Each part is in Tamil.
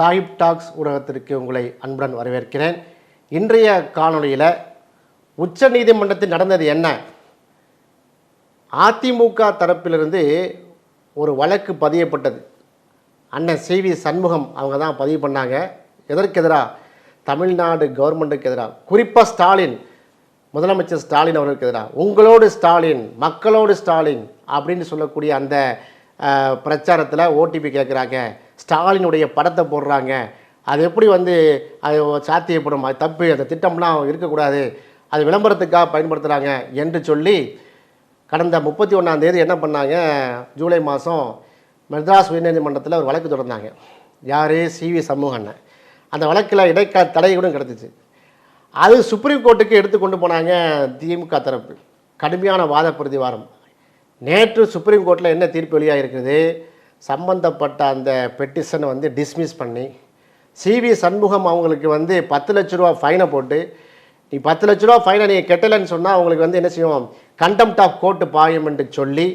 சாஹிப் டாக்ஸ் ஊடகத்திற்கு உங்களை அன்புடன் வரவேற்கிறேன். இன்றைய காணொலியில் உச்ச நீதிமன்றத்தில் நடந்தது என்ன? அதிமுக தரப்பிலிருந்து ஒரு வழக்கு பதியப்பட்டது. அண்ணன் சி. வி. சண்முகம் அவங்க தான் பதிவு பண்ணாங்க. எதற்கெதிராக தமிழ்நாடு கவர்மெண்ட்டுக்கு எதிராக குறிப்பாக ஸ்டாலின் முதலமைச்சர் ஸ்டாலின் அவர்களுக்கு எதிராக உங்களோடு ஸ்டாலின் மக்களோடு ஸ்டாலின் அப்படின்னு சொல்லக்கூடிய அந்த பிரச்சாரத்தில் ஓடிபி கேட்குறாங்க ஸ்டாலினுடைய படத்தை போடுறாங்க. அது எப்படி வந்து அது சாத்தியப்படும்? அது தப்பு. அந்த திட்டம்லாம் இருக்கக்கூடாது. அது விளம்பரத்துக்காக பயன்படுத்துகிறாங்க என்று சொல்லி கடந்த முப்பத்தி ஒன்றாம் தேதி என்ன பண்ணாங்க? ஜூலை மாதம் மெட்ராஸ் உயர்நீதிமன்றத்தில் ஒரு வழக்கு தொடர்ந்தாங்க. யார்? சிவி சமூகன்னு அந்த வழக்கில் இடைக்கா தடை கூட கிடச்சிச்சு. அது சுப்ரீம் கோர்ட்டுக்கு எடுத்து கொண்டு போனாங்க திமுக தரப்பு. கடுமையான வாத பிரதிவாரம் நேற்று சுப்ரீம் கோர்ட்டில் என்ன தீர்ப்பு வெளியாக இருக்குது சம்பந்தப்பட்ட அந்த பெட்டிஷனை வந்து டிஸ்மிஸ் பண்ணி சிவி சண்முகம் அவங்களுக்கு வந்து பத்து லட்ச ரூபா ஃபைனை போட்டு நீ பத்து லட்ச ரூபா ஃபைனை நீங்கள் கெட்டலைன்னு சொன்னால் அவங்களுக்கு வந்து என்ன செய்வோம் கண்டெம்ட் ஆஃப் கோர்ட்டு பாயும் என்று சொல்லி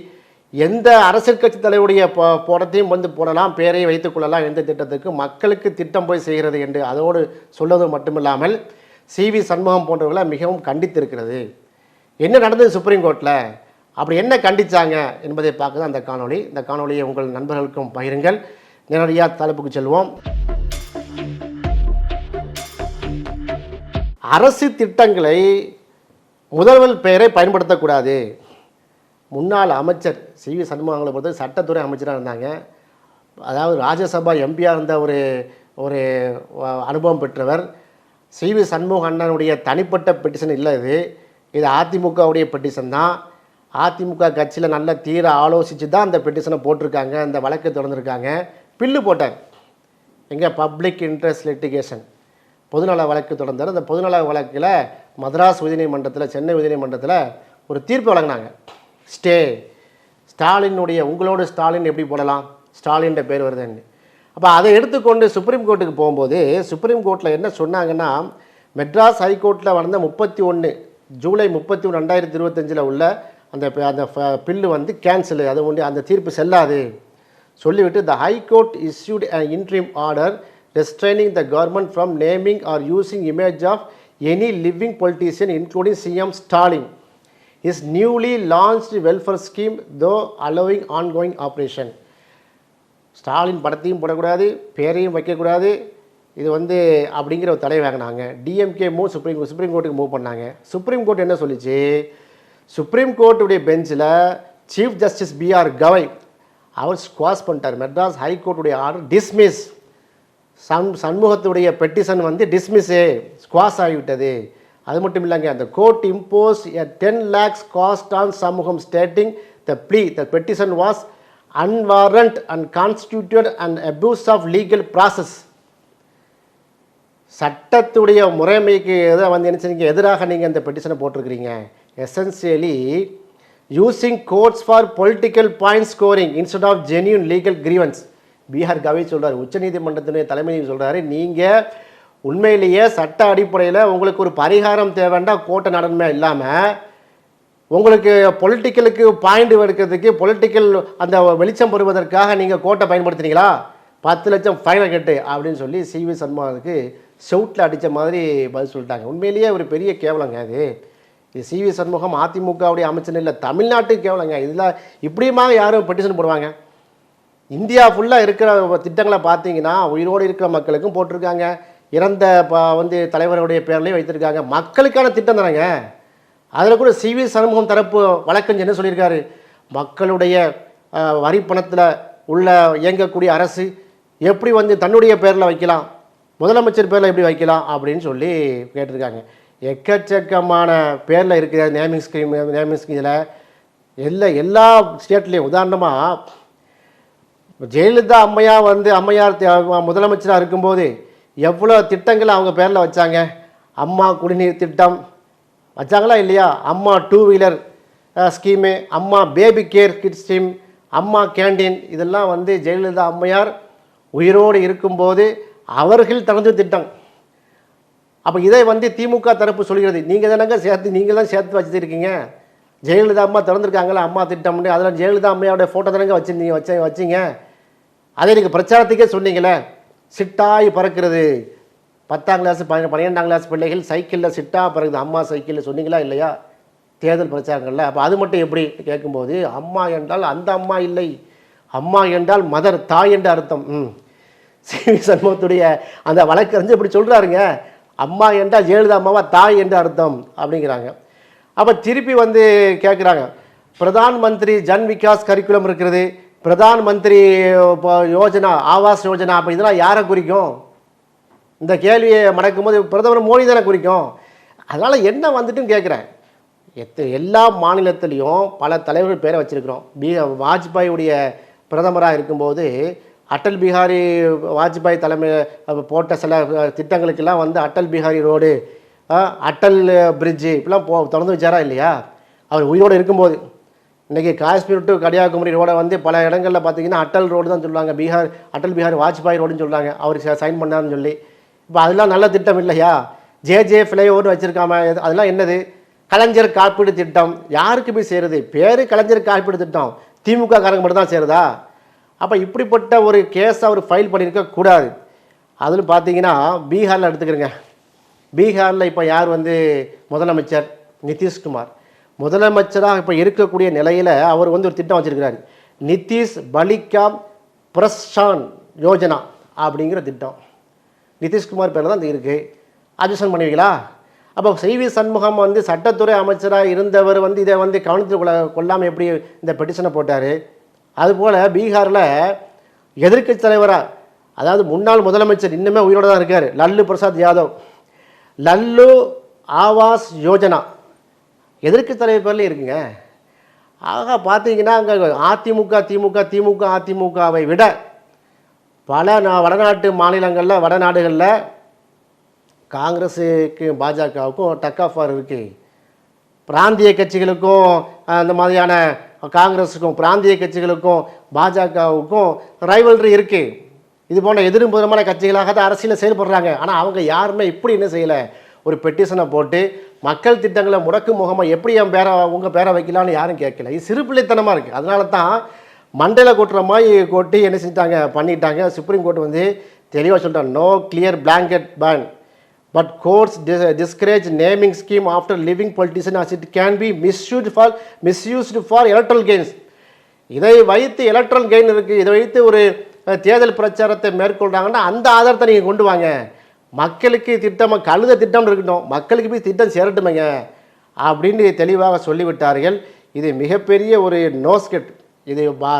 எந்த அரசியல் கட்சி தலைவருடைய போ போடத்தையும் வந்து போடலாம் பேரையும் வைத்துக் கொள்ளலாம் எந்த திட்டத்துக்கு மக்களுக்கு திட்டம் போய் செய்கிறது என்று அதோடு சொல்வது மட்டுமில்லாமல் சிவி சண்முகம் போன்றவர்களை மிகவும் கண்டித்திருக்கிறது. என்ன நடந்தது சுப்ரீம் கோர்ட்டில் அப்படி என்ன கண்டிச்சாங்க என்பதை பார்க்க தான் அந்த காணொளி. இந்த காணொளியை உங்கள் நண்பர்களுக்கும் பகிருங்கள். நேரடியாக தலைப்புக்கு செல்வோம். அரசு திட்டங்களை முதல்வர் பெயரை பயன்படுத்தக்கூடாது. முன்னாள் அமைச்சர் சி. வி. சண்முகங்களை பொறுத்த சட்டத்துறை அமைச்சராக இருந்தாங்க. அதாவது ராஜ்யசபா எம்பியாக இருந்த ஒரு ஒரு அனுபவம் பெற்றவர். சி. வி. சண்முக அண்ணனுடைய தனிப்பட்ட பெட்டிஷன் இல்லை இது. இது அதிமுகவுடைய பெட்டிஷன் தான். அதிமுக கட்சியில் நல்ல தீர ஆலோசித்து தான் அந்த பெட்டிஷனை போட்டிருக்காங்க அந்த வழக்கை தொடர்ந்துருக்காங்க. பில்லு போட்டார் எங்கே பப்ளிக் இன்ட்ரெஸ்ட் லிட்டிகேஷன் பொதுநல வழக்கு தொடர்ந்தார். அந்த பொதுநல வழக்கில் மദ്രാஸ் உயர்நீதிமன்றத்தில் சென்னை உயர்நீதிமன்றத்தில் ஒரு தீர்ப்பு வழங்கினாங்க. ஸ்டே ஸ்டாலினுடைய உங்களோட ஸ்டாலின் எப்படி போடலாம்? ஸ்டாலின்ற பேர் வருதுன்னு. அப்போ அதை எடுத்துக்கொண்டு சுப்ரீம் கோர்ட்டுக்கு போகும்போது சுப்ரீம் கோர்ட்டில் என்ன சொன்னாங்கன்னா மெட்ராஸ் ஹைகோர்ட்டில் வந்த முப்பத்தி ஒன்று ஜூலை முப்பத்தி ஒன்று ரெண்டாயிரத்தி இருபத்தஞ்சில் உள்ள அந்த அந்த பில்லு வந்து கேன்சலு அது ஒன்று அந்த தீர்ப்பு செல்லாது. சொல்லிவிட்டு the high court issued a interim order restraining the government from naming or using image of any living politician including CM Stalin is newly launched welfare scheme though allowing ongoing operation Stalin படத்தையும் போடக்கூடாது பேரையும் வைக்கக்கூடாது. இது வந்து அப்படிங்கிற ஒரு தடை வாங்கினாங்க. டிஎம்கே மூவ் சுப்ரீம் சுப்ரீம் கோர்ட்டுக்கு மூவ் பண்ணாங்க. சுப்ரீம் கோர்ட் என்ன சொல்லிச்சு? சுப்ரீம் கோர்ட்டுடைய பெஞ்சில் chief justice B R Gavai அவர் ஸ்குவாஸ் பண்ணிட்டார். மெட்ராஸ் ஹைகோர்ட்டுடைய ஆர்டர் டிஸ்மிஸ் சண் சண்முகத்துடைய பெட்டிஷன் வந்து டிஸ்மிஸே ஸ்குவாஸ் ஆகிவிட்டது. அது மட்டும் இல்லைங்க அந்த court impose a ten lakhs cost on சமூகம் stating the plea the petition was unwarranted and constituted and abuse of legal process சட்டத்துடைய முறைமைக்கு எதை வந்து என்ன செஞ்சீங்க எதிராக நீங்கள் அந்த பெட்டிஷனை போட்டிருக்கிறீங்க. Essentially using courts for political point scoring instead of genuine legal grievance Bihar Gavai சொல்கிறார் உச்சநீதிமன்றத்தினுடைய தலைமை நீதி சொல்கிறாரு நீங்கள் உண்மையிலேயே சட்ட அடிப்படையில் உங்களுக்கு ஒரு பரிகாரம் தேவைண்டா கோட்டை நடன்மை இல்லாமல் உங்களுக்கு பொலிட்டிக்கலுக்கு பாயிண்ட் எடுக்கிறதுக்கு பொலிட்டிக்கல் அந்த வெளிச்சம் பெறுவதற்காக நீங்கள் கோட்டை பயன்படுத்துனீங்களா? பத்து லட்சம் ஃபைனை கட்டு அப்படின்னு சொல்லி சிவி சன்மானுக்கு செவுட்டில் அடித்த மாதிரி பதில் சொல்லிட்டாங்க. உண்மையிலேயே ஒரு பெரிய கேவலங்க அது. இது சிவி சண்முகம் அதிமுகவுடைய அமைச்சர் இல்லை தமிழ்நாட்டுக்கு கேவலங்க. இதில் இப்படியுமா யாரும் பெட்டிஷன் போடுவாங்க. இந்தியா ஃபுல்லாக இருக்கிற திட்டங்களை பார்த்தீங்கன்னா உயிரோடு இருக்கிற மக்களுக்கும் போட்டிருக்காங்க. இறந்த ப வந்து தலைவருடைய பேர்லேயும் வைத்திருக்காங்க. மக்களுக்கான திட்டம் தானேங்க. அதில் கூட சிவி சண்முகம் தரப்பு வழக்கறிஞர் என்ன சொல்லியிருக்காரு? மக்களுடைய வரி பணத்தில் உள்ள இயங்கக்கூடிய அரசு எப்படி வந்து தன்னுடைய பேரில் வைக்கலாம்? முதலமைச்சர் பேரில் எப்படி வைக்கலாம்? அப்படின்னு சொல்லி கேட்டிருக்காங்க. எக்கச்சக்கமான பேரில் இருக்கிற நேமிங் ஸ்கீம் நேமிங் ஸ்கீமில் எல்லா எல்லா ஸ்டேட்லேயும் உதாரணமாக ஜெயலலிதா அம்மையா வந்து அம்மையார் முதலமைச்சராக இருக்கும்போது எவ்வளோ திட்டங்களை அவங்க பேரில் வச்சாங்க? அம்மா குடிநீர் திட்டம். வச்சாங்களா இல்லையா? Amma two wheeler scheme Amma baby care kit scheme Amma canteen இதெல்லாம் வந்து ஜெயலலிதா அம்மையார் உயிரோடு இருக்கும்போது அவர்கள் தனது திட்டம். அப்போ இதை வந்து திமுக தரப்பு சொல்கிறது. நீங்கள் தானங்க சேர்த்து நீங்கள் தான் சேர்த்து வச்சுருக்கீங்க. ஜெயலலிதா அம்மா திறந்துருக்காங்களா? அம்மா திட்டம்னு அதில் ஜெயலலிதா அம்மையோடைய ஃபோட்டோ தானங்க வச்சுருந்தீங்க வச்ச வச்சிங்க. அதே நீங்கள் பிரச்சாரத்துக்கே சொன்னீங்களே சிட்டாய் பறக்கிறது. பத்தாம் கிளாஸ் பன்னெண்டாம் பன்னிரெண்டாம் கிளாஸ் பிள்ளைகள் சைக்கிளில் சிட்டா பறக்குது. அம்மா சைக்கிளில் சொன்னீங்களா இல்லையா? தேர்தல் பிரச்சாரங்கள்ல. அப்போ அது மட்டும் எப்படி கேட்கும்போது அம்மா என்றால் அந்த அம்மா இல்லை. அம்மா என்றால் மதர் தாய் என்ற அர்த்தம். ம். சி. சண்முகத்துடைய அந்த வழக்கறிஞர் இப்படி சொல்கிறாருங்க அம்மா என்றால் ஜெயலலிதா அம்மாவா? தாய் என்று அர்த்தம் அப்படிங்கிறாங்க. அப்போ திருப்பி வந்து கேட்குறாங்க பிரதான் மந்திரி ஜன் விகாஸ் கரிக்குலம் இருக்கிறது பிரதான் மந்திரி இப்போ யோஜனா ஆவாஸ் யோஜனா அப்போ இதெல்லாம் யாரை குறிக்கும்? இந்த கேள்வியை மடக்கும்போது பிரதமர் மோடி தானே குறிக்கும். அதனால் என்ன வந்துட்டுன்னு கேட்குறேன் எத்த எல்லா மாநிலத்திலையும் பல தலைவர்கள் பேரை வச்சுருக்கிறோம். பி வாஜ்பாயுடைய பிரதமராக இருக்கும்போது அட்டல் பிஹாரி வாஜ்பாய் தலைமை போட்ட சில திட்டங்களுக்கெல்லாம் வந்து அட்டல் பிஹாரி ரோடு அட்டல் பிரிட்ஜு இப்படிலாம் போ திறந்து வச்சாரா இல்லையா? அவர் உயிரோடு இருக்கும்போது. இன்றைக்கி காஷ்மீர் டு கன்னியாகுமரி ரோடை வந்து பல இடங்களில் பார்த்தீங்கன்னா அட்டல் ரோடு தான் சொல்லுவாங்க. பீகார் அட்டல் பிஹாரி வாஜ்பாய் ரோடுன்னு சொல்கிறாங்க அவர் சைன் பண்ணாருன்னு சொல்லி. இப்போ அதெல்லாம் நல்ல திட்டம் இல்லையா? ஜே ஜே ஃப்ளைஓவர் வச்சுருக்காம அதெல்லாம் என்னது? கலைஞர் காப்பீடு திட்டம். யாருக்கு போய் சேருது? பேர் கலைஞர் காப்பீடு திட்டம். திமுக காரங்க மட்டும் தான் சேருதா? அப்போ இப்படிப்பட்ட ஒரு கேஸ் அவர் ஃபைல் பண்ணியிருக்க கூடாது. அதில் பார்த்தீங்கன்னா பீகாரில் எடுத்துக்கிறேங்க. பீகாரில் இப்போ யார் வந்து முதலமைச்சர்? நிதிஷ்குமார். முதலமைச்சராக இப்போ இருக்கக்கூடிய நிலையில் அவர் வந்து ஒரு திட்டம் வச்சுருக்கிறார். நிதிஷ் பலிகாம் பிரஷான் யோஜனா அப்படிங்கிற திட்டம். நிதிஷ்குமார் பேரில் தான் இது இருக்குது அட்ஜஸ்டன் பண்ணுவீங்களா அப்போ செய்வி சண்முகம் வந்து சட்டத்துறை அமைச்சராக இருந்தவர் வந்து இதை வந்து கவனத்தில் கொள்ள கொள்ளாமல் எப்படி இந்த பெட்டிஷனை போட்டார்? அதுபோல் பீகாரில் எதிர்க்கட்சி தலைவராக அதாவது முன்னாள் முதலமைச்சர் இன்னுமே உயிரோடு தான் இருக்கார் லல்லு பிரசாத் யாதவ். லல்லு ஆவாஸ் யோஜனா. எதிர்க்கட்சி தலைவர் பேர்லேயும் இருக்குங்க. ஆக பார்த்தீங்கன்னா அங்கே அதிமுக திமுக திமுக அதிமுகவை விட பல நா- வடநாட்டு மாநிலங்களில் வடநாடுகளில் காங்கிரஸுக்கு பாஜகவுக்கும் டக் ஆஃப் வார் இருக்குது பிராந்திய கட்சிகளுக்கும் அந்த மாதிரியான காங்கிரஸுக்கும் பிராந்திய கட்சிகளுக்கும் பாஜகவுக்கும் ரைவல்ரி இருக்குது இது போன்ற எதிர்புதமான கட்சிகளாக தான் அரசியலில் செயல்படுறாங்க. ஆனால் அவங்க யாருமே இப்படி என்ன செய்யலை? ஒரு பெட்டிஷனை போட்டு மக்கள் திட்டங்களை முடக்கு முகமாக எப்படி என் பேரை உங்கள் பேரை வைக்கலான்னு யாரும் கேட்கல. இது சிறு பிள்ளைத்தனமாக இருக்குது அதனால தான் மண்டையில் கொட்டுற மாதிரி கொட்டி என்ன செஞ்சிட்டாங்க? பண்ணிட்டாங்க. சுப்ரீம் கோர்ட் வந்து தெளிவாக சொல்லிட்டாங்க. No clear blanket ban but courts discourage naming scheme after living politician politician it can be be for misused for electoral gains இதை வைத்து எலக்ட்ரல் கெயின் இருக்குது இதை வைத்து ஒரு தேர்தல் பிரச்சாரத்தை மேற்கொள்கிறாங்கன்னா அந்த ஆதாரத்தை நீங்கள் கொண்டு வாங்க. மக்களுக்கு திட்டம் கழுத திட்டம் இருக்கட்டும். மக்களுக்கு போய் திட்டம் சேரட்டுமேங்க. அப்படின்னு தெளிவாக சொல்லிவிட்டார்கள். இது மிகப்பெரிய ஒரு நோஸ்கெட் இது பா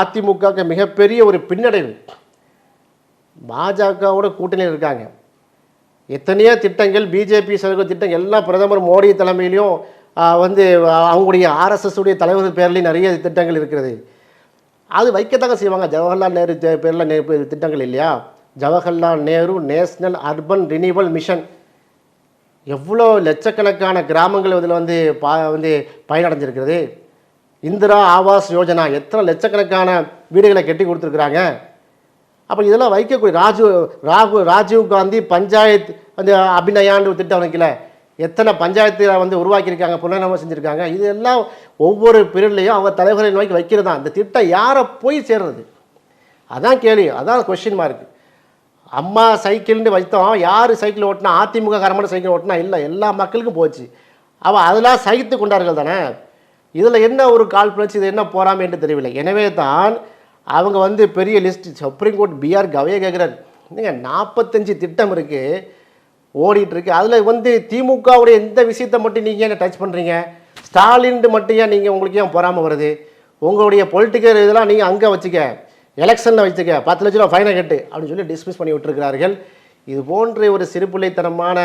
அதிமுகவுக்கு மிகப்பெரிய ஒரு பின்னடைவு. பாஜகவோட கூட்டணியில் இருக்காங்க. எத்தனையோ திட்டங்கள் பிஜேபி சொல்கிற திட்டம் எல்லாம் பிரதமர் மோடி தலைமையிலையும் வந்து அவங்களுடைய ஆர்எஸ்எஸ் உடைய தலைவர் பேர்லேயும் நிறைய திட்டங்கள் இருக்கிறது. அது வைக்கத்தாங்க செய்வாங்க. ஜவஹர்லால் நேரு பேரில் நே திட்டங்கள் இல்லையா? Jawaharlal Nehru national urban renewal mission. எவ்வளோ லட்சக்கணக்கான கிராமங்கள் இதில் வந்து பா வந்து பயனடைஞ்சிருக்கிறது. இந்திரா ஆவாஸ் யோஜனா எத்தனை லட்சக்கணக்கான வீடுகளை கட்டி கொடுத்துருக்குறாங்க. அப்போ இதெல்லாம் வைக்கக்கூடிய ராஜீவ் ராகு ராஜீவ் காந்தி பஞ்சாயத் அந்த அபிநயான்னு ஒரு திட்டம் வைக்கல எத்தனை பஞ்சாயத்தில் வந்து உருவாக்கியிருக்காங்க புனரமை செஞ்சுருக்காங்க இது எல்லாம் ஒவ்வொரு பீரியட்லையும் அவங்க தலைவரை நோக்கி வைக்கிறது தான். இந்த திட்டம் யாரை போய் சேர்றது? அதான் கேள்வி. அதான் கொஷின் மார்க் அம்மா சைக்கிள்னு வைத்தோம் யார் சைக்கிள் ஓட்டினா அதிமுக காரமான சைக்கிள் ஓட்டினா இல்லை எல்லா மக்களுக்கும் போச்சு. அவள் அதெல்லாம் சகித்து கொண்டார்கள் தானே? இதில் என்ன ஒரு காழ்ப்புணர்ச்சி இது என்ன போகிறாமே என்று தெரியவில்லை. எனவே தான் அவங்க வந்து பெரிய list supreme court B R கவையே கேட்குறாரு நீங்கள் நாற்பத்தஞ்சு திட்டம் இருக்குது ஓடிட்டுருக்கு. அதில் வந்து திமுகவுடைய எந்த விஷயத்தை மட்டும் நீங்கள் என்ன டச் பண்ணுறீங்க ஸ்டாலின் மட்டும் ஏன் நீங்கள் உங்களுக்கு ஏன் பொறாமல் வருது? உங்களுடைய பொலிட்டிக்கல் இதெல்லாம் நீங்கள் அங்கே வச்சுக்க எலெக்ஷனில் வச்சுக்க பத்து லட்ச ரூபா ஃபைனை கட்டு அப்படின்னு சொல்லி டிஸ்மிஸ் பண்ணி விட்டுருக்கிறார்கள். இது போன்ற ஒரு சிறுபிள்ளைத்தனமான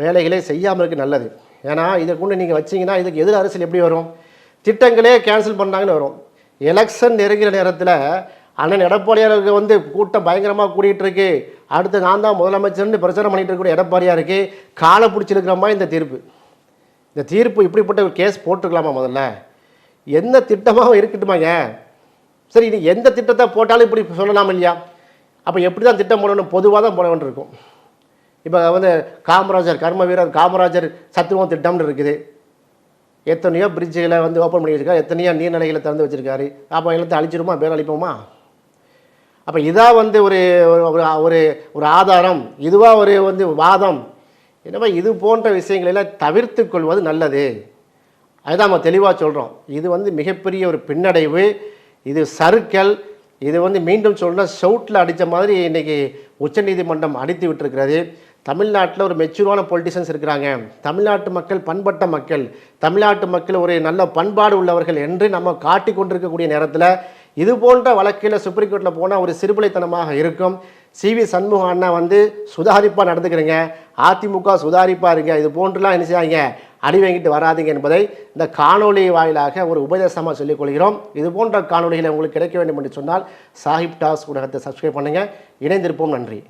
வேலைகளை செய்யாமல் இருக்க நல்லது. ஏன்னா இதை கொண்டு நீங்கள் வச்சிங்கன்னா இதுக்கு எதிர் அரசியல் எப்படி வரும்? திட்டங்களே கேன்சல் பண்ணாங்கன்னு வரும். எலெக்ஷன் நெருங்கிற நேரத்தில் அண்ணன் எடப்பாடியாருக்கு வந்து கூட்டம் பயங்கரமாக கூடிட்டு இருக்கு அடுத்து நான் தான் முதலமைச்சர்னு பிரச்சாரம் பண்ணிட்டு இருக்கக்கூடிய எடப்பாடியா இருக்கு காலை பிடிச்சிருக்கிற மாதிரி இந்த தீர்ப்பு. இந்த தீர்ப்பு இப்படிப்பட்ட ஒரு கேஸ் போட்டுருக்கலாமா முதல்ல? என்ன திட்டமாக இருக்கட்டுமாங்க? சரி இது எந்த திட்டத்தை போட்டாலும் இப்படி சொல்லலாம் இல்லையா? அப்போ எப்படி தான் திட்டம் போடணும்? பொதுவாக தான் போட வேண்டியிருக்கும். இப்போ வந்து காமராஜர் கர்ம வீரர் காமராஜர் சத்துவம் திட்டம்னு இருக்குது. எத்தனையோ பிரிட்ஜுகளை வந்து ஓப்பன் பண்ணி வச்சிருக்காரு எத்தனையோ நீர்நிலைகளை திறந்து வச்சிருக்காரு. அப்போ எல்லாத்தையும் அழிச்சிருமா பேர் அழிப்போமா? அப்போ இதாக வந்து ஒரு ஒரு ஒரு ஒரு ஆதாரம் இதுவாக ஒரு வந்து வாதம். எனவே இது போன்ற விஷயங்களெல்லாம் தவிர்த்து கொள்வது நல்லது. அதுதான் நம்ம தெளிவாக சொல்கிறோம் இது வந்து மிகப்பெரிய ஒரு பின்னடைவு. இது சருக்கள் இது வந்து மீண்டும் சொல்கிற ஷவுட்டில் அடித்த மாதிரி இன்றைக்கி உச்சநீதிமன்றம் அடித்து விட்டுருக்கிறது. தமிழ்நாட்டில் ஒரு மெச்சூரான பொலிட்டிஷியன்ஸ் இருக்கிறாங்க. தமிழ்நாட்டு மக்கள் பண்பட்ட மக்கள். தமிழ்நாட்டு மக்கள் ஒரு நல்ல பண்பாடு உள்ளவர்கள் என்று நம்ம காட்டி கொண்டிருக்கக்கூடிய நேரத்தில் இது போன்ற வழக்கில் சுப்ரீம் கோர்ட்டில் போனால் ஒரு சிறுபிளைத்தனமாக இருக்கும். சிவி சண்முக அண்ணா வந்து சுதாரிப்பாக நடந்துக்கிறீங்க. அதிமுக சுதாரிப்பாக இருங்க. இது போன்றுலாம் என்ன செய்யாங்க அடி வாங்கிட்டு வராதீங்க என்பதை இந்த காணொளி வாயிலாக ஒரு உபதேசமாக சொல்லிக்கொள்கிறோம் இது போன்ற காணொளிகளை உங்களுக்கு கிடைக்க வேண்டும் என்று சொன்னால் சாஹிப் டாஸ் ஊடகத்தை சப்ஸ்கிரைப் பண்ணுங்கள் இணைந்திருப்போம். நன்றி.